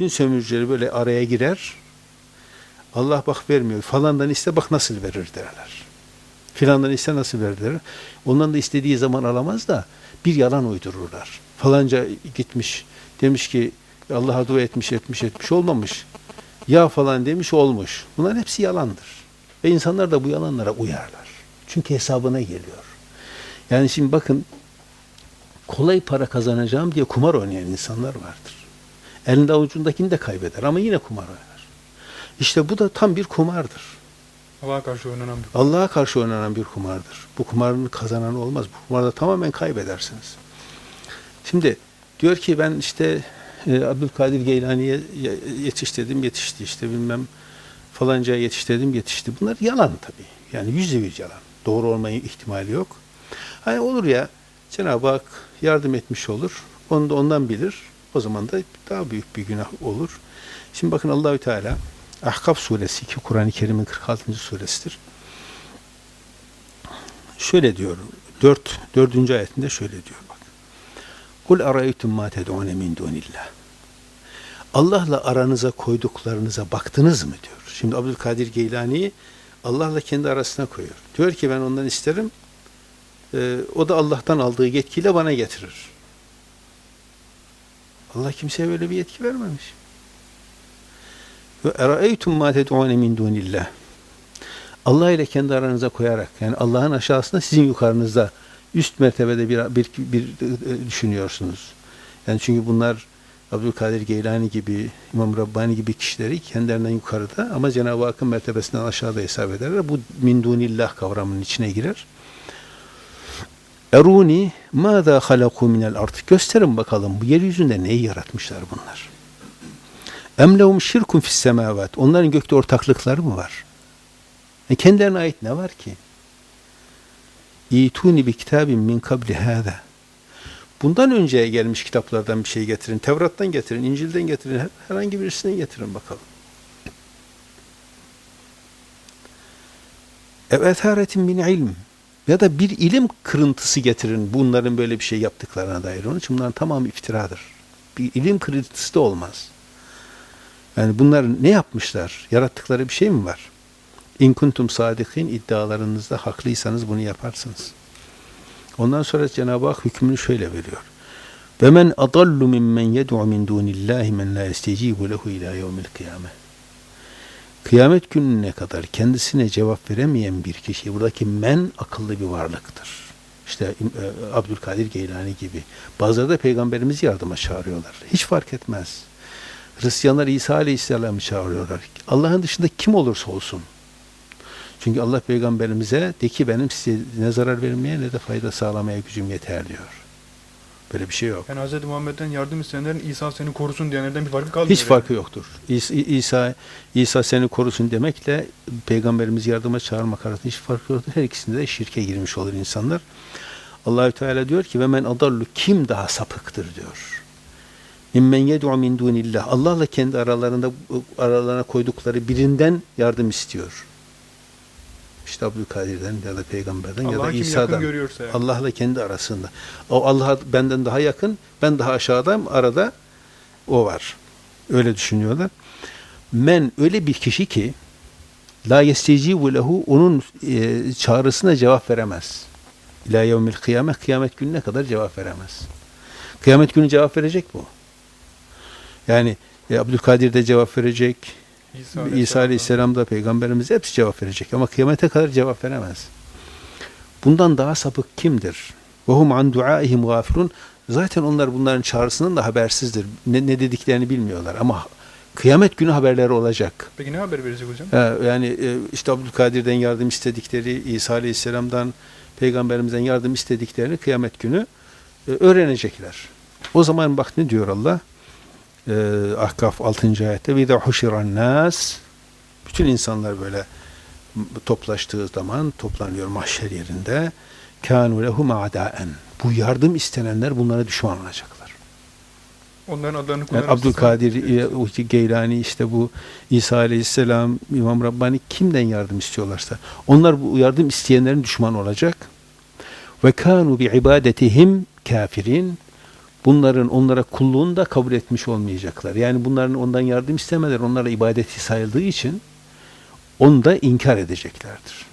Din sömürücüleri böyle araya girer. Allah bak vermiyor. Falandan iste bak nasıl verir derler. Filandan iste nasıl verir derler. Ondan da istediği zaman alamaz da bir yalan uydururlar. Falanca gitmiş demiş ki Allah'a dua etmiş etmiş etmiş olmamış. Ya falan demiş olmuş. Bunların hepsi yalandır. Ve insanlar da bu yalanlara uyarlar. Çünkü hesabına geliyor. Yani şimdi bakın kolay para kazanacağım diye kumar oynayan insanlar vardır. Elinde avucundakini de kaybeder ama yine kumar oynar. İşte bu da tam bir kumardır. Allah'a karşı oynanan bir Allah'a karşı oynanan bir kumardır. Bu kumarın kazanan olmaz. Bu kumarda tamamen kaybedersiniz. Şimdi diyor ki ben işte e, Abdülkadir Geylani'ye ye- yetiştirdim yetişti işte bilmem falancaya yetiştirdim yetişti. Bunlar yalan tabii. Yani yüzde yüz yalan. Doğru olmaya ihtimali yok. Hani olur ya Cenab-ı Hak yardım etmiş olur. Onu da ondan bilir. O zaman da daha büyük bir günah olur. Şimdi bakın Allahü Teala Ahkaf suresi ki Kur'an-ı Kerim'in 46. suresidir. Şöyle diyor. 4 4. ayetinde şöyle diyor bak. Kul araytum ma ted'un min dunillah. Allah'la aranıza koyduklarınıza baktınız mı diyor. Şimdi Abdülkadir Geylani Allah'la kendi arasına koyuyor. Diyor ki ben ondan isterim. Ee, o da Allah'tan aldığı yetkiyle bana getirir. Allah kimseye böyle bir yetki vermemiş. Ve eraeytum ma ted'un min dunillah. Allah ile kendi aranıza koyarak yani Allah'ın aşağısında sizin yukarınızda üst mertebede bir, bir, bir, e, düşünüyorsunuz. Yani çünkü bunlar Abdülkadir Geylani gibi, İmam Rabbani gibi kişileri kendilerinden yukarıda ama Cenab-ı Hakk'ın mertebesinden aşağıda hesap ederler. Bu min dunillah kavramının içine girer. Eruni mâzâ halakû minel ard. Gösterin bakalım bu yeryüzünde neyi yaratmışlar bunlar. Em lehum şirkun fis semâvât. Onların gökte ortaklıkları mı var? E kendilerine ait ne var ki? İtuni bi kitabin min kabli hâzâ. Bundan önceye gelmiş kitaplardan bir şey getirin. Tevrat'tan getirin, İncil'den getirin. her- Herhangi birisinden getirin bakalım. Ev etharetin min ilm. Ya da bir ilim kırıntısı getirin bunların böyle bir şey yaptıklarına dair. Onun için bunların tamamı iftiradır. Bir ilim kırıntısı da olmaz. Yani bunlar ne yapmışlar? Yarattıkları bir şey mi var? İn kuntum sadikin iddialarınızda haklıysanız bunu yaparsınız. Ondan sonra Cenab-ı Hak hükmünü şöyle veriyor. Ve men adallu mimmen yed'u min dunillahi men la yestecibu lehu ila yevmil kıyame. Kıyamet gününe kadar kendisine cevap veremeyen bir kişi, buradaki men akıllı bir varlıktır. İşte e, Abdülkadir Geylani gibi. Bazıları da peygamberimizi yardıma çağırıyorlar. Hiç fark etmez. Hristiyanlar İsa Aleyhisselam'ı çağırıyorlar. Allah'ın dışında kim olursa olsun. Çünkü Allah peygamberimize de ki benim size ne zarar vermeye ne de fayda sağlamaya gücüm yeter diyor. Böyle bir şey yok. Yani Hz. Muhammed'den yardım isteyenlerin İsa seni korusun diyenlerden bir farkı kalmıyor. Hiç farkı yoktur. İsa, İsa, İsa seni korusun demekle peygamberimizi yardıma çağırmak arasında hiç farkı yoktur. Her ikisinde de şirke girmiş olur insanlar. Allahü Teala diyor ki ve men adallu kim daha sapıktır diyor. Mimmen yed'u min dunillah. Allah'la kendi aralarında aralarına koydukları birinden yardım istiyor. İşte Abdülkadir'den ya da peygamberden ya da İsa'dan. yani. Allah'la kendi arasında. O Allah'a benden daha yakın, ben daha aşağıdayım. Arada o var. Öyle düşünüyorlar. Men öyle bir kişi ki la yestecibu lehu onun e, çağrısına cevap veremez. İlâ yevmil kıyamet kıyamet gününe kadar cevap veremez. Kıyamet günü cevap verecek bu. Yani e, Abdülkadir de cevap verecek. İsa, İsa Aleyhisselam da peygamberimiz hepsi cevap verecek ama kıyamete kadar cevap veremez. Bundan daha sapık kimdir? Hum an duaihim gafirun. Zaten onlar bunların çağrısından da habersizdir. Ne, ne dediklerini bilmiyorlar ama kıyamet günü haberleri olacak. Peki ne haber verecek hocam? Ha, Yani e, işte Abdülkadir'den yardım istedikleri, İsa Aleyhisselam'dan peygamberimizden yardım istediklerini kıyamet günü e, öğrenecekler. O zaman bak ne diyor Allah? Ee, Ahkaf 6. ayette ve huşiran nas bütün insanlar böyle toplaştığı zaman toplanıyor mahşer yerinde kanu lehum a'daen bu yardım istenenler bunlara düşman olacaklar. Onların adlarını Yani Abdülkadir, e, o Geylani işte bu İsa Aleyhisselam, İmam Rabbani kimden yardım istiyorlarsa onlar bu yardım isteyenlerin düşmanı olacak. Ve kanu bi ibadetihim kafirin. Bunların onlara kulluğunu da kabul etmiş olmayacaklar. Yani bunların ondan yardım istemeleri onlara ibadeti sayıldığı için onu da inkar edeceklerdir.